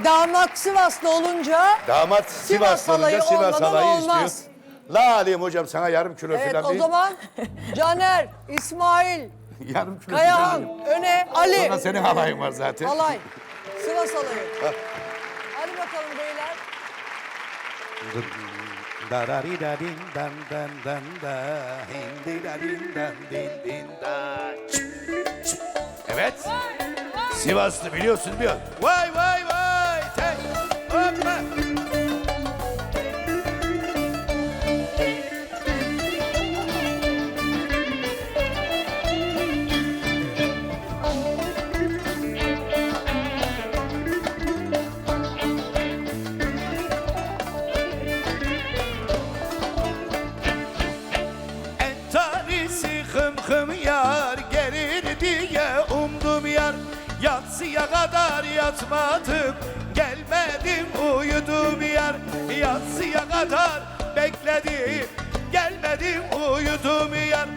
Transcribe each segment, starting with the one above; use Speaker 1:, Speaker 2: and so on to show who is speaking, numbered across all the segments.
Speaker 1: E damat Sivaslı olunca
Speaker 2: Damat
Speaker 1: Sivas
Speaker 2: Sivas olunca
Speaker 1: halayı
Speaker 2: Sivas
Speaker 1: olmadan
Speaker 2: halayı
Speaker 1: olmaz.
Speaker 2: istiyor. La alayım hocam sana yarım kilo
Speaker 1: evet
Speaker 2: falan
Speaker 1: o
Speaker 2: değil.
Speaker 1: zaman Caner, İsmail,
Speaker 2: Yarım kilo
Speaker 1: Kayahan,
Speaker 2: falan.
Speaker 1: öne Ali.
Speaker 2: Sonra senin halayın var zaten.
Speaker 1: Halay. Sivas halayı. Hadi bakalım beyler.
Speaker 2: Dararidadin dan dan dan da, hindidadin dan din din da. Evet. Sivaslı biliyorsun biliyor. Vay vay vay. Hoppa. Entarisi hım yar gelir diye umdum yar Yatsıya kadar yatmadım gelmedim uyudum yar Yatsıya kadar bekledim. Gelmedim uyudum yar.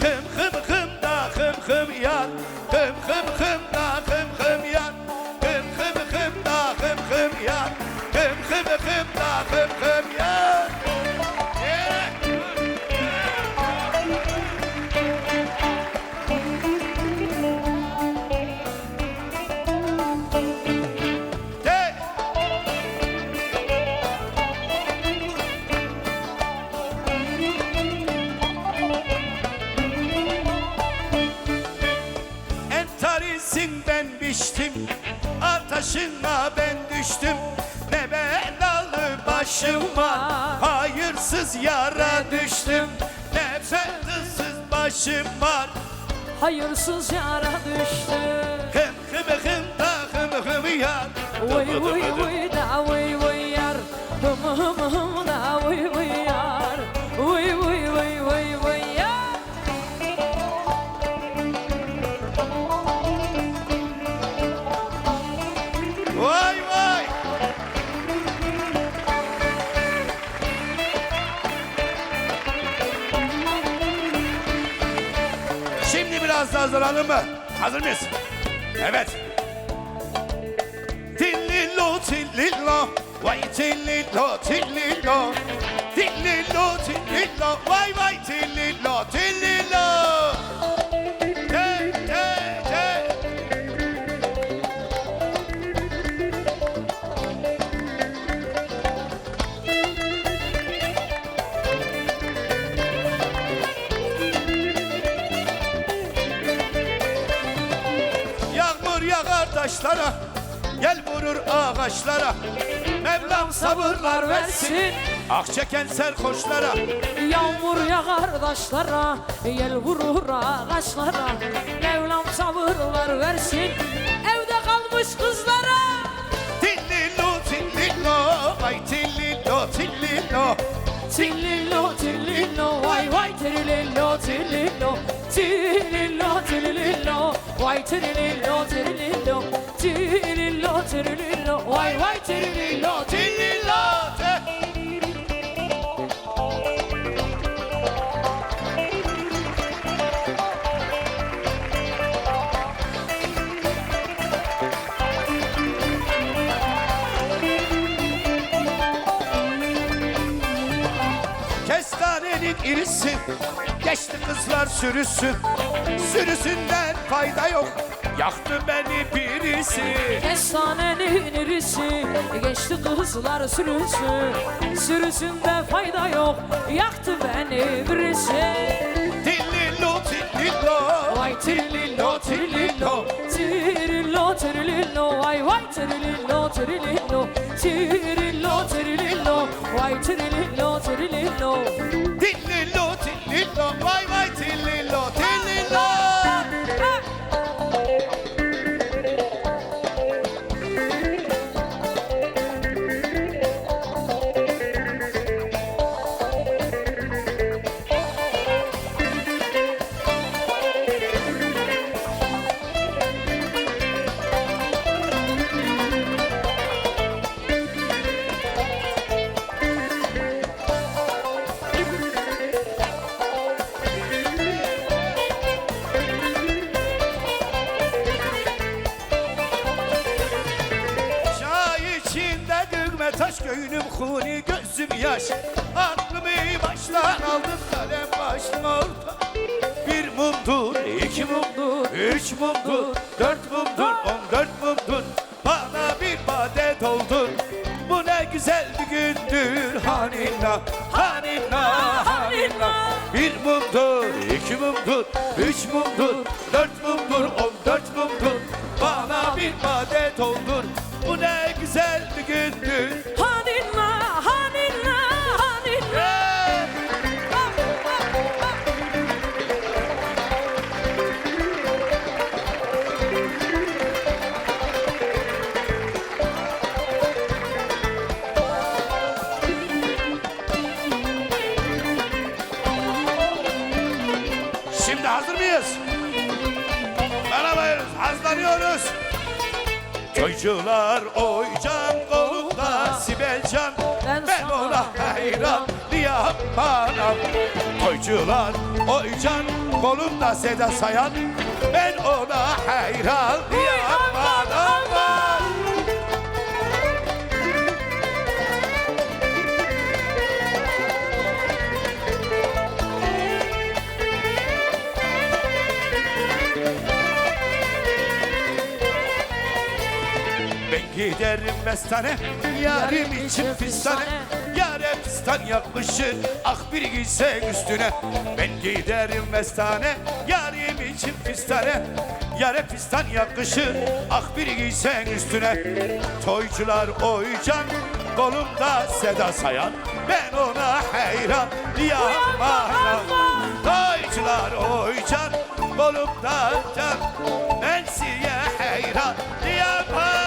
Speaker 2: Hım hım hım da hım hım yar. Hım hım hım da hım hım yar. Hım hım hım da hım hım yar. Hım hım hım da hım hım Hayırsız yara düştüm. Ne fetihsiz başım var.
Speaker 3: Hayırsız yara düştü
Speaker 2: Hım hım hım da hım hım yar.
Speaker 3: Vay vay vay da vay vay yar. Hım hım hım
Speaker 2: hazırlanalım mı? Hazır mıyız? Evet. Tillillo tillillo Vay tillillo tillillo Tillillo tillillo Vay vay tillillo tillillo ağaçlara Mevlam sabırlar versin. Ah çeken serkoşlara
Speaker 3: Yağmur yağar taşlara Yel vurur ağaçlara. Mevlam sabırlar versin. Evde kalmış kızlara.
Speaker 2: Tillillo tillillo Ay tillillo. Tillillo
Speaker 3: Tillillo tillillo Vay vay tillillo tillillo Tillillo tillillo Vay tillillo tillillo Tillillo tillillo Vay vay tillillo
Speaker 2: irisi Geçti kızlar sürüsü Sürüsünden fayda yok. Yaktı beni birisi.
Speaker 3: Kestanenin irisi Geçti kızlar sürüsü Sürüsünde fayda yok. Yaktı beni birisi.
Speaker 2: Tillillo tillillo
Speaker 3: Vay tirilillo tirilillo Tirilillo Vay vay tirilillo tirilillo Tirilillo tirilillo Vay tirilillo tirilillo
Speaker 2: Tillillo taş göğünüm huni gözüm yaş Aklımı baştan aldın kalem baştan orta. Bir mumdur, iki mumdur, üç mumdur Dört mumdur, on dört mumdur. Bana bir bade doldur Bu ne güzel bir gündür. Hanina, hanina, hanina. Bir mumdur, iki mumdur, üç mumdur Dört mumdur, on dört mumdur. Bana bir bade doldur Bu ne güzel bir gündür Toycular oycan kolunda Sibelcan
Speaker 3: Ben
Speaker 2: Ben
Speaker 3: sana
Speaker 2: ona hayran diyem bana Toycular oycan kolunda Seda Sayan. Ben ona hayran diyem giderim mestane Yarim için fistane. Yare fistan yakmışır Ah bir giysen üstüne. Ben giderim mestane Yarim için fistane. Yare fistan yakışır Ah bir giysen üstüne. Toycular oycan Kolumda Seda Sayan. Ben ona hayran Yaman Toycular oycan Kolumda can. Ben siye hayran Yaman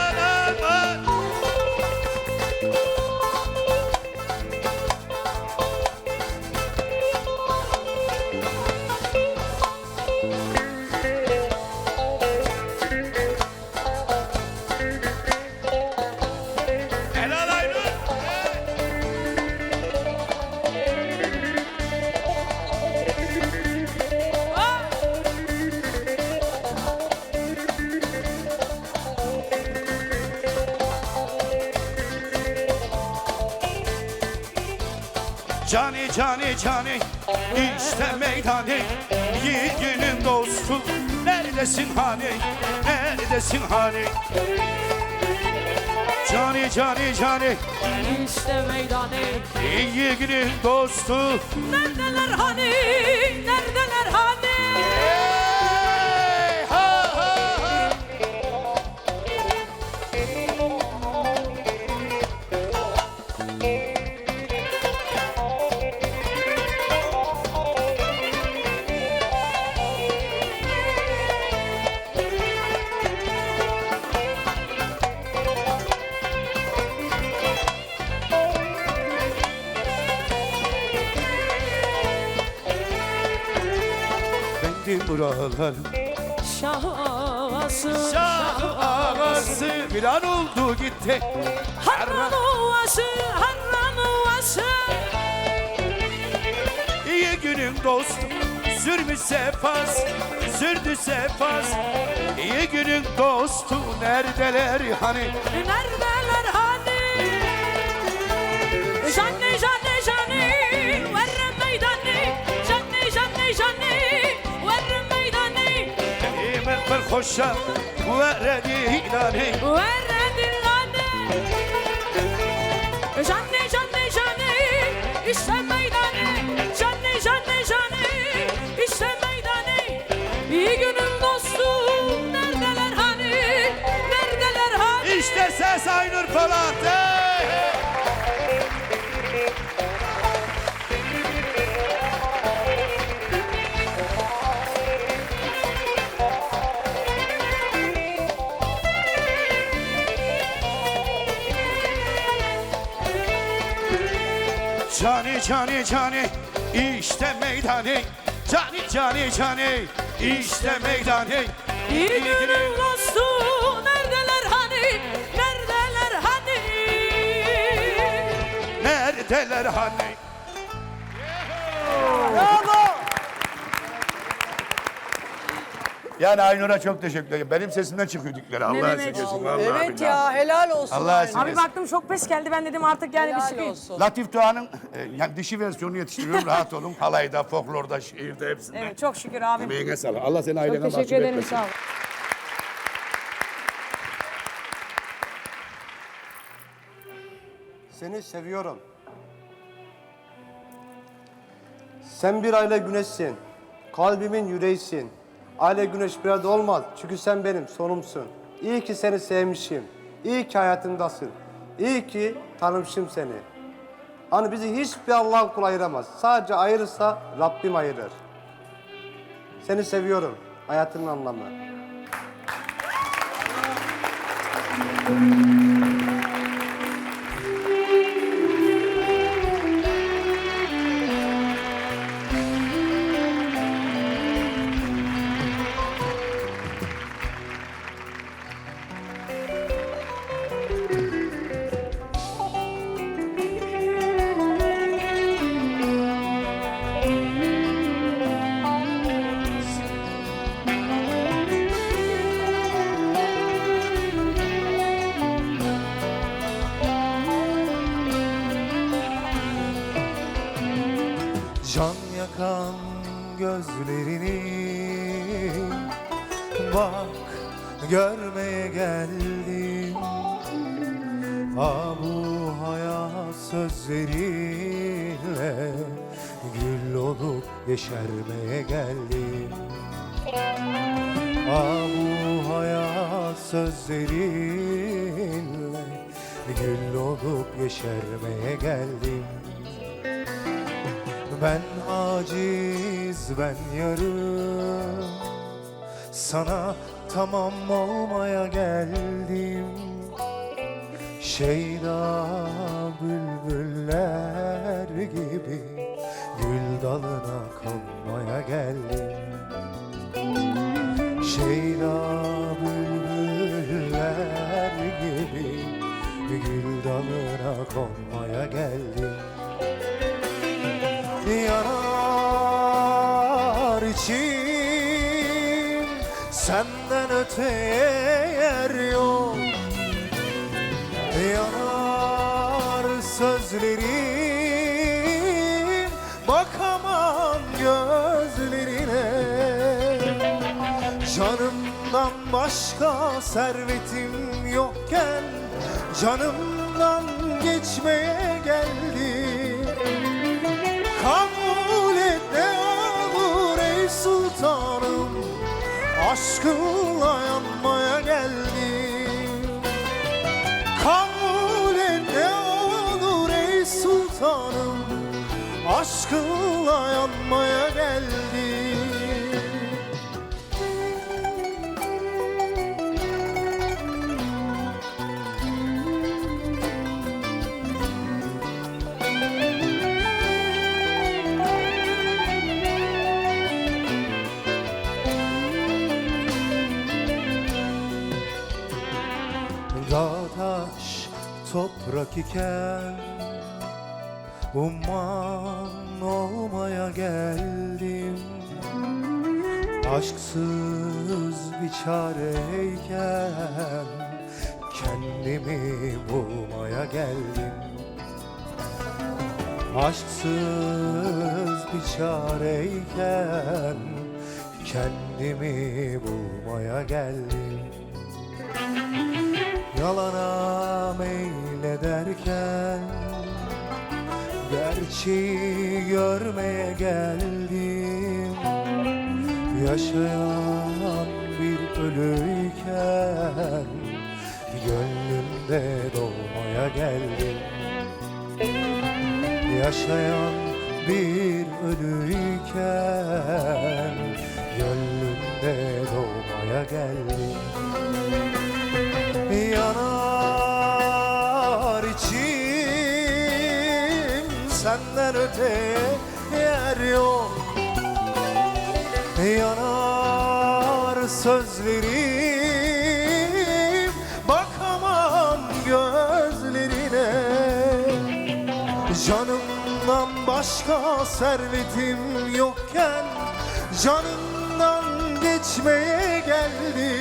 Speaker 2: Cani cani cani. İşte meydanı Yiğidinin dostu. Neredesin hani Neredesin hani Cani cani cani.
Speaker 3: İşte meydanı.
Speaker 2: Yiğidinin dostu.
Speaker 3: Neredeler hani? Neredeler
Speaker 2: Buraların
Speaker 3: Şah ağası,
Speaker 2: Şah ağası. Bir an oldu gitti.
Speaker 3: Harran ovası, harran ovası.
Speaker 2: İyi günün dostum sürmüş sefas Sürdü sefas. İyi günün dostu. Neredeler hani?
Speaker 3: Neredeler hani? Canni, canni,
Speaker 2: hoşa veredi ilanı
Speaker 3: Verre dillanı. Canni, canni, canni. İşte meydanı. Canni, canni, canni. İşte meydanı. İyi günün dostu. Neredeler hani? Neredeler hani?
Speaker 2: İşte ses Aynur Polat Cani cani işte meydanı Cani cani cani işte meydanı
Speaker 3: İyi günün dostu neredeler hani? Neredeler hani?
Speaker 2: Neredeler hani Yani Aynur'a çok teşekkür ederim. Benim sesimden çıkıyor dikleri. Allah
Speaker 4: demek?
Speaker 2: Vallahi
Speaker 1: Evet
Speaker 2: billahi.
Speaker 1: ya helal olsun.
Speaker 2: Allah
Speaker 1: Aynur.
Speaker 2: esirgesin.
Speaker 4: Abi baktım çok pes geldi ben dedim artık yani bir
Speaker 1: Helal
Speaker 4: çıkayım.
Speaker 1: olsun.
Speaker 2: Latif Doğan'ın e, yani dişi versiyonunu yetiştiriyorum. Rahat olun. Halayda, folklorda, şiirde hepsinde.
Speaker 4: Evet çok şükür abi.
Speaker 2: Emeğine sağlık. Allah seni ailene
Speaker 4: Çok
Speaker 2: mahcup
Speaker 4: teşekkür ederim
Speaker 2: etmesin.
Speaker 4: sağ ol.
Speaker 5: Seni seviyorum. Sen bir aile güneşsin. Kalbimin yüreğisin. Aile güneş bir arada olmaz. Çünkü sen benim sonumsun. İyi ki seni sevmişim. İyi ki hayatımdasın. İyi ki tanımışım seni. Hani bizi hiçbir Allah'ın kulu ayıramaz. Sadece ayırırsa Rabbim ayırır. Seni seviyorum. Hayatının anlamı.
Speaker 6: Can yakan gözlerini Bak görmeye geldim. Ah bu hayat sözleriyle Gül olup yeşermeye geldim. Ah bu hayat sözleriyle Gül olup yeşermeye geldim ben aciz, ben yarım Sana tamam olmaya geldim. Şeyda bülbüller gibi Gül dalına konmaya geldim. Şeyda bülbüller gibi Gül dalına konmaya geldim Senden öteye yer yok. Yanar sözlerim Bakamam gözlerine. Canımdan başka servetim yokken Canımdan geçmeye geldim. Kabul et ne olur ey sultanım Aşkınla yanmaya geldim. Kabul et ne olur ey sultanım Aşkınla yanmaya geldim toprak iken Umman olmaya geldim. Aşksız bir çareyken Kendimi bulmaya geldim. Aşksız bir çareyken Kendimi bulmaya geldim. Yalana meylederken Gerçeği görmeye geldim. Yaşayan bir ölüyken Gönlümde doğmaya geldim. Yaşayan bir ölüyken Gönlümde doğmaya geldim. Yanar senden öte yer yok. Yanar sözlerim bakamam gözlerine. Canımdan başka servetim yokken Canımdan geçmeye geldi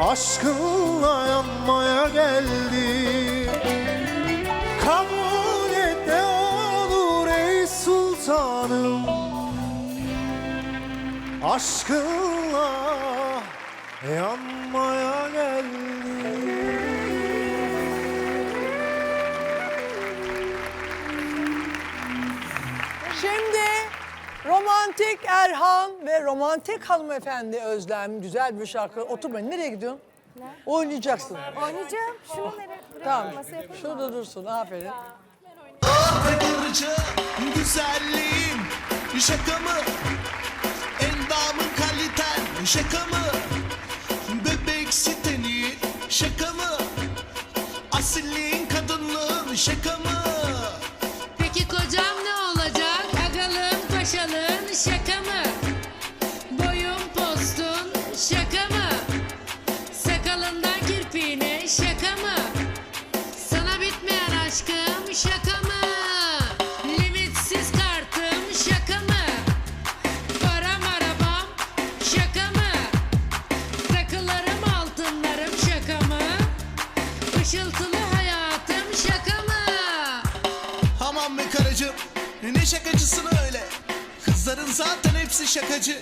Speaker 6: Aşkınla yanmaya geldi. Kabul et ne olur ey sultanım. Aşkınla yanmaya geldi
Speaker 1: romantik Erhan ve romantik hanımefendi Özlem güzel bir şarkı. Oturmayın. Nereye gidiyorsun? Oynayacaksın.
Speaker 4: Oynayacağım. Şunu nereye?
Speaker 1: Tamam. Şurada dursun. Aferin.
Speaker 7: Kırıcı güzelliğim şaka mı? Endamın kaliten şaka mı? Bebek siteni şaka mı? Asilliğin kadınlığın şaka mı?
Speaker 8: Işıltılı hayatım şaka mı?
Speaker 7: Aman be karıcığım ne şakacısın öyle? Kızların zaten hepsi şakacı.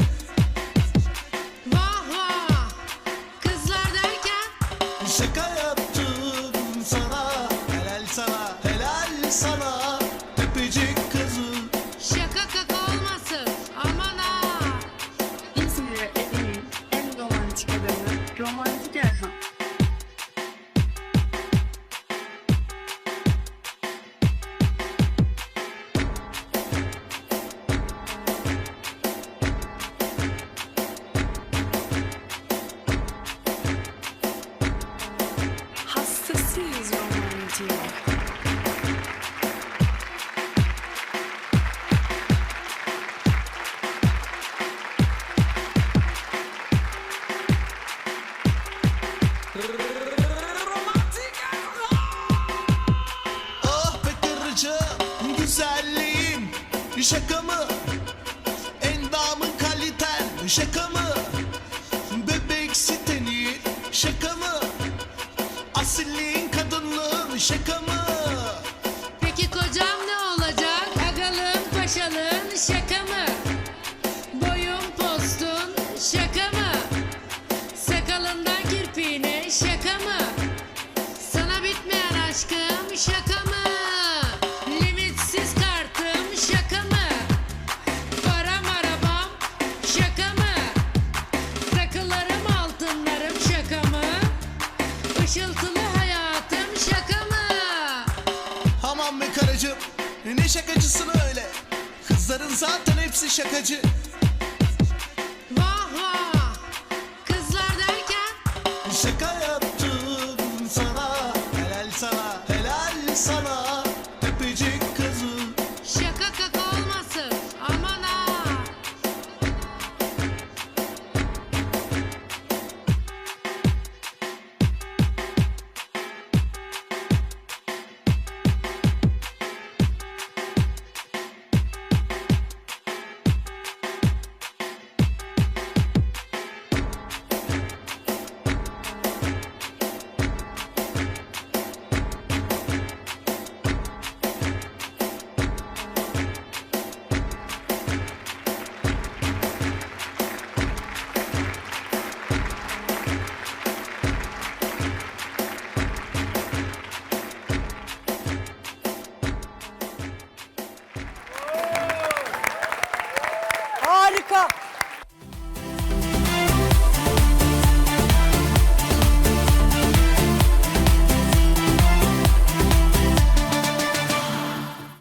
Speaker 7: Şaka mı? Asilliğin kadınlığın şaka şakacısın öyle? Kızların zaten hepsi şakacı.
Speaker 8: Vah vah Kızlar derken
Speaker 7: Şaka